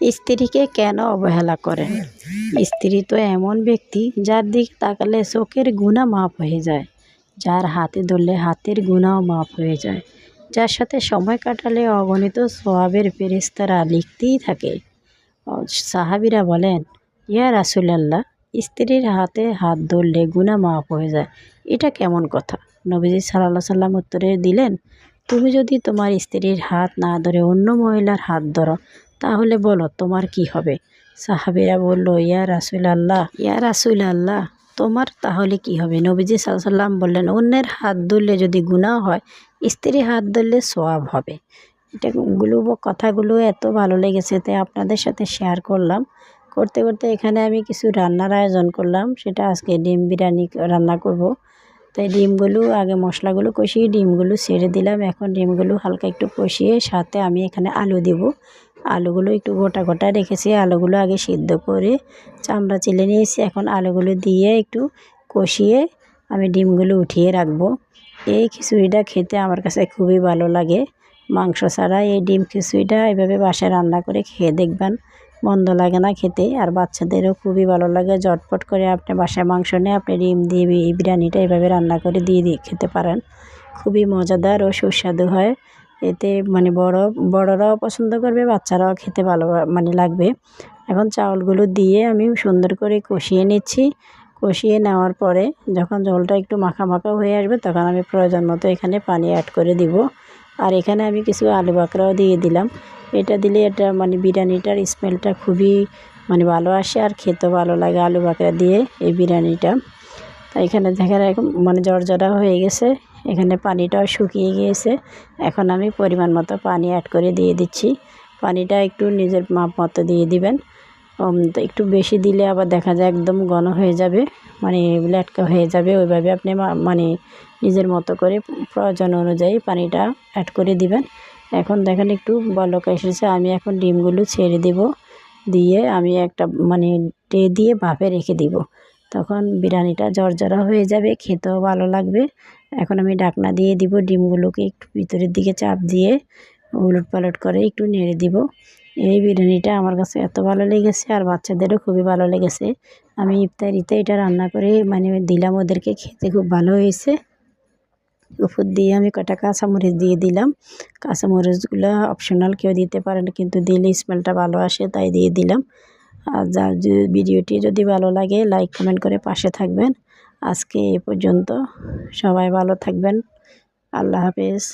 স্ত্রীকে কেন অবহেলা করেন? স্ত্রী তো এমন ব্যক্তি যার দিকে তাকালে চোখের গুণা মাপ হয়ে যায়। যার হাতে ধরলে হাতের গুণাও মাপ হয়ে যায়। যার সাথে সময় কাটালে অগণিত সোয়াবের ফেরেশতারা লিখতেই থাকে। সাহাবিরা বলেন, ইয়া রাসুলাল্লাহ, স্ত্রীর হাতে হাত ধরলে গুণা মাপ হয়ে যায়। এটা কেমন কথা? নবীজি সাল্লাহ সাল্লাম উত্তরে দিলেন, তুমি যদি তোমার স্ত্রীর হাত না ধরে অন্য মহিলার হাত ধরো তাহলে বলো, তোমার কি হবে? সাহাবিরা বলল, ইয়া রাসুল আল্লাহ ইয়া রাসুল আল্লাহ তোমার তাহলে কি হবে? নবীজি সাল্লাম বললেন, অন্যের হাত ধরলে যদি গুণা হয়, স্ত্রীর হাত ধরলে সোয়াব হবে। এটাগুলো কথাগুলো এত ভালো লেগেছে, তাই আপনাদের সাথে শেয়ার করলাম। করতে করতে এখানে আমি কিছু রান্নার আয়োজন করলাম, সেটা আজকে ডিম বিরিয়ানি রান্না করব। তাই ডিমগুলো, আগে মশলাগুলো কষিয়ে ডিমগুলো ছেড়ে দিলাম। এখন ডিমগুলো হালকা একটু কষিয়ে সাথে আমি এখানে আলু দেব। আলুগুলো একটু গোটা গোটা রেখেছি, আলুগুলো আগে সিদ্ধ করে চামড়া চিলে নিয়েছি। এখন আলুগুলো দিয়ে একটু কষিয়ে আমি ডিমগুলো উঠিয়ে রাখব। এই খিচুড়িটা খেতে আমার কাছে খুবই ভালো লাগে। মাংস ছাড়া এই ডিম খিচুড়িটা এভাবে বাসায় রান্না করে খেয়ে দেখবেন, মন্দ লাগে না খেতে। আর বাচ্চাদেরও খুবই ভালো লাগে জটপট করে আপনি বাসায় মাংস নিয়ে আপনি ডিম দিয়ে এই বিরিয়ানিটা এভাবে রান্না করে দিয়ে দিয়ে খেতে পারেন। খুবই মজাদার ও সুস্বাদু হয়। এতে মানে বড়, বড়রাও পছন্দ করবে, বাচ্চারাও খেতে ভালো মানে লাগবে। এখন চাউলগুলো দিয়ে আমি সুন্দর করে কষিয়ে নিচ্ছি। কষিয়ে নেওয়ার পরে যখন জলটা একটু মাখা মাখা হয়ে আসবে, তখন আমি প্রয়োজন মতো এখানে পানি অ্যাড করে দিব। আর এখানে আমি কিছু আলু বাকরাও দিয়ে দিলাম। এটা দিলে এটা মানে বিরিয়ানিটার স্মেলটা খুবই মানে ভালো আসে, আর খেতেও ভালো লাগে আলু বাকরা দিয়ে এই বিরিয়ানিটা। তাই এখানে দেখেন এখন মানে জর্জরা হয়ে গেছে। এখানে পানিটাও শুকিয়ে গিয়েছে। এখন আমি পরিমাণ মতো পানি অ্যাড করে দিয়ে দিচ্ছি। পানিটা একটু নিজের মাপ মতো দিয়ে দিবেন। একটু বেশি দিলে আবার দেখা যায় একদম ঘন হয়ে যাবে। মানে লেটকা হয়ে যাবে। ওইভাবে আপনি মানে নিজের মতো করে প্রয়োজন অনুযায়ী পানিটা অ্যাড করে দিবেন। এখন দেখেন একটু বলক এসেছে। আমি এখন ডিমগুলো ছেড়ে দিব। দিয়ে আমি একটা মানে টে দিয়ে ভাপে রেখে দিব। তখন বিরিয়ানিটা জর্জরা হয়ে যাবে, খেতেও ভালো লাগবে। এখন আমি ডাকনা দিয়ে দিব ডিমগুলোকে একটু ভিতরের দিকে চাপ দিয়ে উলট পালট করে একটু নেড়ে দিব। এই বিরিয়ানিটা আমার কাছে এত ভালো লেগেছে আর বাচ্চাদেরও খুবই ভালো লেগেছে। আমি ইফতারিতে এটা রান্না করে মানে দিলাম ওদেরকে, খেতে খুব ভালো হয়েছে। উপর দিয়ে আমি কটা কাঁচামরিচ দিয়ে দিলাম। কাঁচামরিচগুলো অপশনাল কেউ দিতে পারেন কিন্তু দিলে স্মেলটা ভালো আসে, তাই দিয়ে দিলাম। আর যার ভিডিওটি যদি ভালো লাগে লাইক কমেন্ট করে পাশে থাকবেন। আজকে এ পর্যন্ত। সবাই ভালো থাকবেন। আল্লাহ হাফেজ।